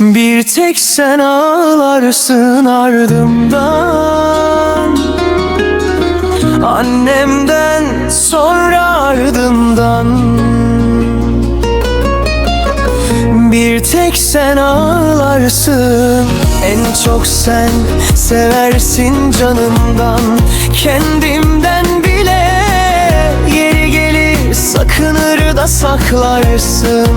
Bir tek sen ağlarsın ardımdan. Annemden sonra ardından. Bir tek sen ağlarsın. En çok sen seversin canımdan. Kendimden bile Yeri gelir sakınır da saklarsın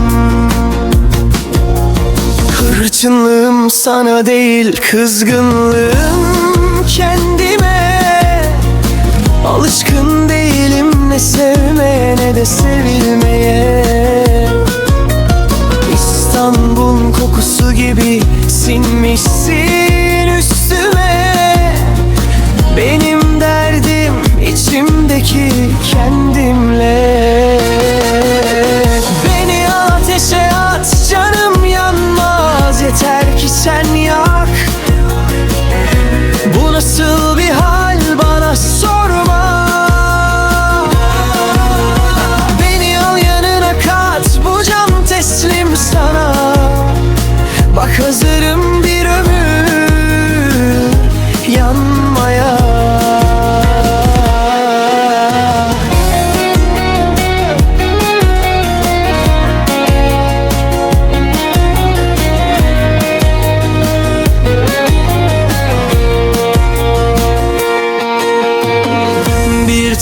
Hırçınlığım sana değil kızgınlığım kendime. Alışkın değilim ne sevmeye ne de sevilmeye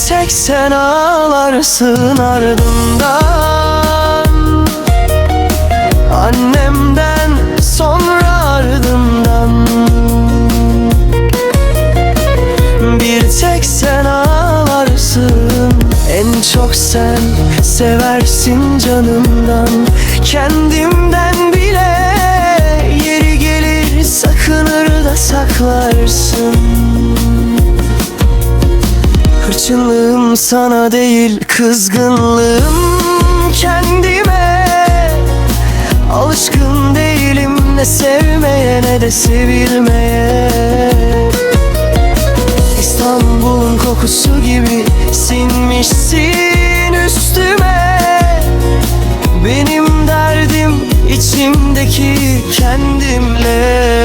tek sen ağlarsın ardından. Annemden sonra ardından. Bir tek sen ağlarsın. En çok sen seversin canımdan. Kendimden bile Yeri gelir sakınır da saklarsın Hırçınlığım sana değil kızgınlığım kendime. Alışkın değilim ne sevmeye ne de sevilmeye. İstanbul'un kokusu gibi sinmişsin üstüme. Benim derdim içimdeki kendimle